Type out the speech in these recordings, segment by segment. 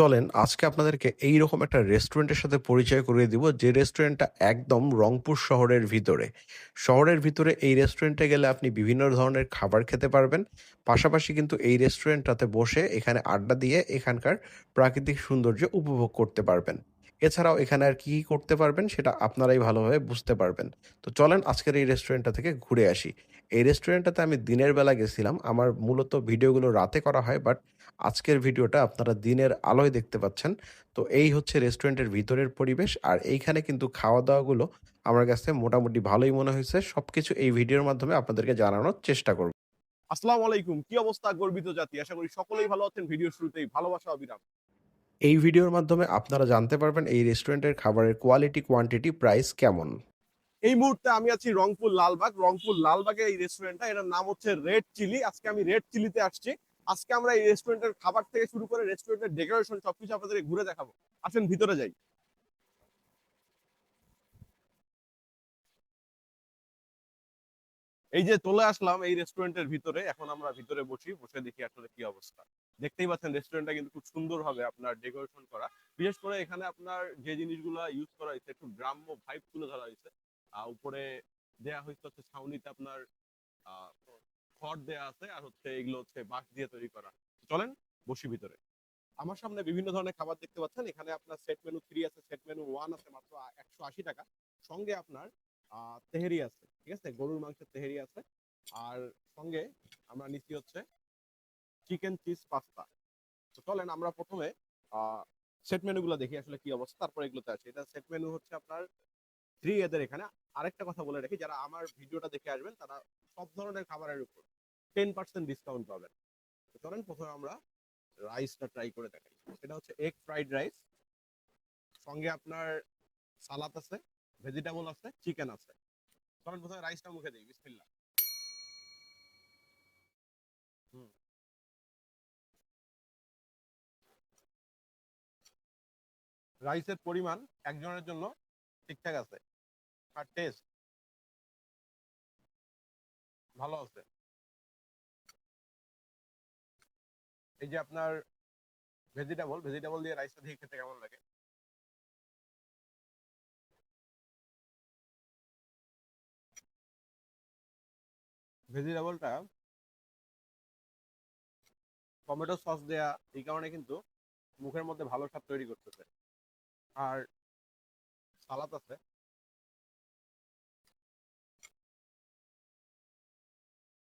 চলেন, আজকে আপনাদেরকে এই রকম একটা রেস্টুরেন্টের সাথে পরিচয় করিয়ে দিব, যে রেস্টুরেন্টটা একদম রংপুর শহরের ভিতরে। শহরের ভিতরে এই রেস্টুরেন্টে গেলে আপনি বিভিন্ন ধরনের খাবার খেতে পারবেন। পাশাপাশি কিন্তু এই রেস্টুরেন্টটাতে বসে এখানে আড্ডা দিয়ে এখানকার প্রাকৃতিক সৌন্দর্য উপভোগ করতে পারবেন। এছাড়াও এখানে আর কি করতে পারবেন সেটা আপনারাই ভালোভাবে বুঝতে পারবেন। তো চলেন আজকের এই রেস্টুরেন্টটা থেকে ঘুরে আসি। এই রেস্টুরেন্টটাতে আমি দিনের বেলা গেছিলাম। আমার মূলত ভিডিওগুলো রাতে করা হয়, বাট আজকের ভিডিওটা আপনারা দিনের আলোয় দেখতে পাচ্ছেন। তো এই হচ্ছে রেস্টুরেন্টের ভিতরের পরিবেশ, আর এইখানে কিন্তু খাওয়া দাওয়াগুলো আমার কাছে মোটামুটি ভালোই মনে হয়েছে। সবকিছু এই ভিডিওর মাধ্যমে আপনাদেরকে জানানোর চেষ্টা করব। আসসালামু আলাইকুম। কি অবস্থা গর্বিত জাতি? আশা করি সকলেই ভালো আছেন। ভিডিও শুরুতেই ভালোবাসা অবিরাম এই ভিডিওর মাধ্যমে আপনারা জানতে পারবেন এই রেস্টুরেন্টের খাবারের কোয়ালিটি কোয়ান্টিটি প্রাইস কেমন। এই মুহূর্তে আমি আছি রংপুর লালবাগ। রংপুর লালবাগের এই রেস্টুরেন্টটা, এটার নাম হচ্ছে রেড চিলি। আজকে আমি রেড চিলিতে আসছি। আজকে আমরা এই রেস্টুরেন্টের খাবার থেকে শুরু করে রেস্টুরেন্টের ডেকোরেশন সবকিছু আপনাদের ঘুরে দেখাবো। আসেন ভিতরে যাই। এই যে চলে আসলাম এই রেস্টুরেন্টের ভিতরে এখন আমরা ভিতরে বসি বসে দেখি আসলে কি অবস্থা। দেখতেই পাচ্ছেন রেস্টুরেন্টটা কিন্তু খুব সুন্দর ভাবে আপনার ডেকোরেশন করা। বিশেষ করে এখানে আপনার যে জিনিসগুলো ইউজ করা হয়েছে একটু গ্রাম্য ভাইব তুলে ধরা হয়েছে। আহ, উপরে দেয়া হয়েছে হচ্ছে ছাউনিতে আপনার খড় দেয়া আছে আর হচ্ছে এগুলো হচ্ছে বাঁশ দিয়ে তৈরি করা। চলেন বসি ভিতরে। আমার সামনে বিভিন্ন ধরনের খাবার দেখতে পাচ্ছেন। এখানে আপনার সেট মেনু থ্রি আছে সেট মেনু ওয়ান আছে মাত্র একশো আশি টাকা। সঙ্গে আপনার তেহেরি আছে। ঠিক আছে? গরুর মাংসের তেহেরি আছে। আর সঙ্গে আমরা নিচ্ছি হচ্ছে চিকেন চিজ পাস্তা তো চলেন আমরা প্রথমে সেট মেনু গুলো দেখি আসলে কি অবস্থা, তারপর এগুলোতে আছে এটা সেট মেনু হচ্ছে আপনার থ্রি এদের এখানে। আরেকটা কথা বলে রাখি, যারা আমার ভিডিওটা দেখে আসবেন, তারা সব ধরনের খাবারের উপর টেন পার্সেন্ট ডিসকাউন্ট পাবেন। তো চলেন, প্রথমে আমরা রাইসটা ট্রাই করে দেখাই। এটা হচ্ছে এগ ফ্রাইড রাইস সঙ্গে আপনার সালাদ আছে ভেজিটেবল আছে চিকেন আছে। চলেন প্রথমে রাইসটা মুখে দিই, বিসমিল্লাহ। রাইসের পরিমাণ একজনের জন্য ঠিকঠাক আছে আর টেস্ট ভালো আছে। এই যে আপনার ভেজিটেবল ভেজিটেবল দিয়ে রাইসটা দিয়ে খেতে কেমন লাগে? ভেজিটেবলটা টমেটো সস দেয়া, এই কারণে কিন্তু মুখের মধ্যে ভালো স্বাদ তৈরি করতেছে। আর সালাদ আছে।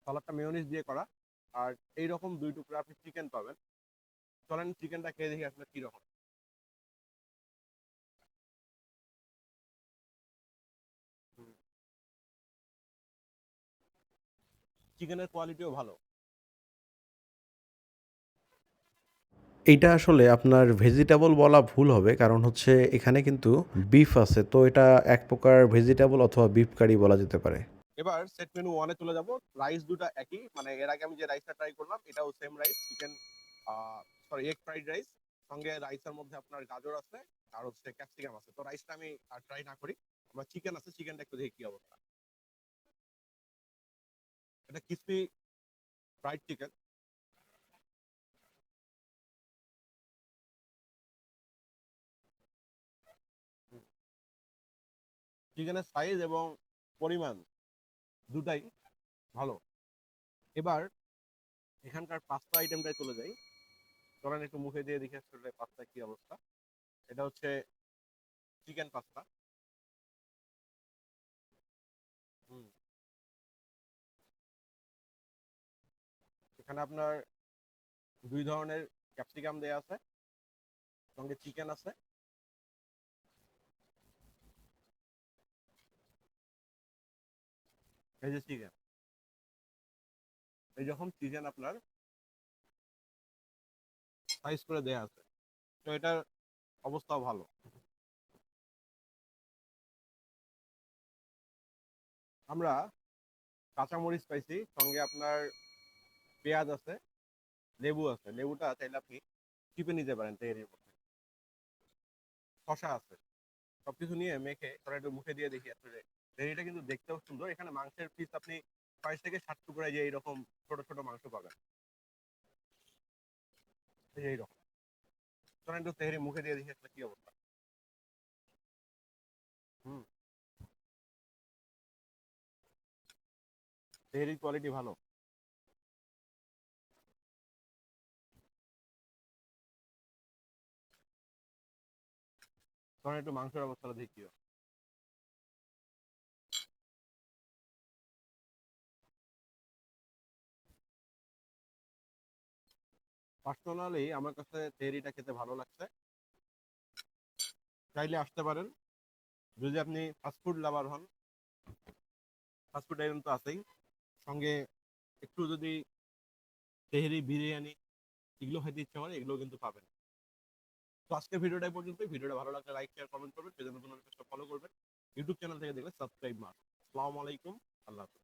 সালাদটা মেয়োনিজ দিয়ে করা। আর এইরকম দুই টুকরা আপনি চিকেন পাবেন। চলেন চিকেনটা খেয়ে দেখি আসলে কীরকম চিকেনের কোয়ালিটিও ভালো। এইটা আসলে আপনার ভেজিটেবল বলা ভুল হবে কারণ হচ্ছে এখানে কিন্তু বিফ আছে। তো এটা এক প্রকার ভেজিটেবল অথবা বিফ কারি বলা যেতে পারে। এবার সেট মেনু ওয়ানে চলে যাব। রাইস দুটা একই মানে এর আগে আমি যে রাইসটা ট্রাই করলাম এটাও same rice chicken sorry egg fried rice সঙ্গে রাইসের মধ্যে আপনার গাজর আছে আর হচ্ছে ক্যাপসিকাম আছে। তো রাইসটা আমি ট্রাই না করি। আমার চিকেন আছে চিকেনটা একটু দেখি কি অবস্থা। এটা ক্রিসপি ফ্রাইড চিকেন চিকেনের সাইজ এবং পরিমাণ দুটাই ভালো। এবার এখানকার পাস্তা আইটেমটাই চলে যাই। চলেন একটু মুখে দিয়ে দেখে পাস্তা কি অবস্থা। এটা হচ্ছে চিকেন পাস্তা এখানে আপনার দুই ধরনের ক্যাপসিকাম দেয়া আছে, সঙ্গে চিকেন আছে। এই যে চিকেন। এই যখন চিকেন আপনার সাইজ করে দেয়া আছে। তো এটার অবস্থাও ভালো। আমরা কাঁচামরিচ পাইছি, সঙ্গে আপনার পেঁয়াজ আছে, লেবু আছে, লেবুটা চাইলে আপনি চিপে নিতে পারেন তেহেরির মধ্যে। শশা আছে, সবকিছু নিয়ে মেখে তোরা একটু মুখে দিয়ে দেখি আসলে। তেহেরিটা কিন্তু দেখতেও সুন্দর, এখানে মাংসের পিস আপনি ছয় থেকে সাত টুকরায় যে এইরকম ছোট ছোট মাংস পাবেন। এইরকম। চলেন একটু তেহরি মুখে দিয়ে দেখি আসলে কি অবস্থা। হুম। তেহরির কোয়ালিটি ভালো। চলেন একটু মাংসের অবস্থাটা দেখি। পার্সোনালি আমার কাছে তেহরিটা খেতে ভালো লাগছে। চাইলে আসতে পারেন। যদি আপনি ফাস্টফুড লাভার হন ফাস্টফুড আইটেম তো আছেই। সঙ্গে একটু যদি তেহরি, বিরিয়ানি, এগুলো খেতে ইচ্ছা করে, এগুলো কিন্তু পাবেন। আজকের ভিডিওটা পর্যন্ত ভিডিওটা ভালো লাগলে লাইক শেয়ার কমেন্ট করবেন। ফলো করবেন। ইউটিউব চ্যানেল থেকে দেখলে সাবস্ক্রাইব মার আসসালামু আলাইকুম। আল্লাহ হাফেজ।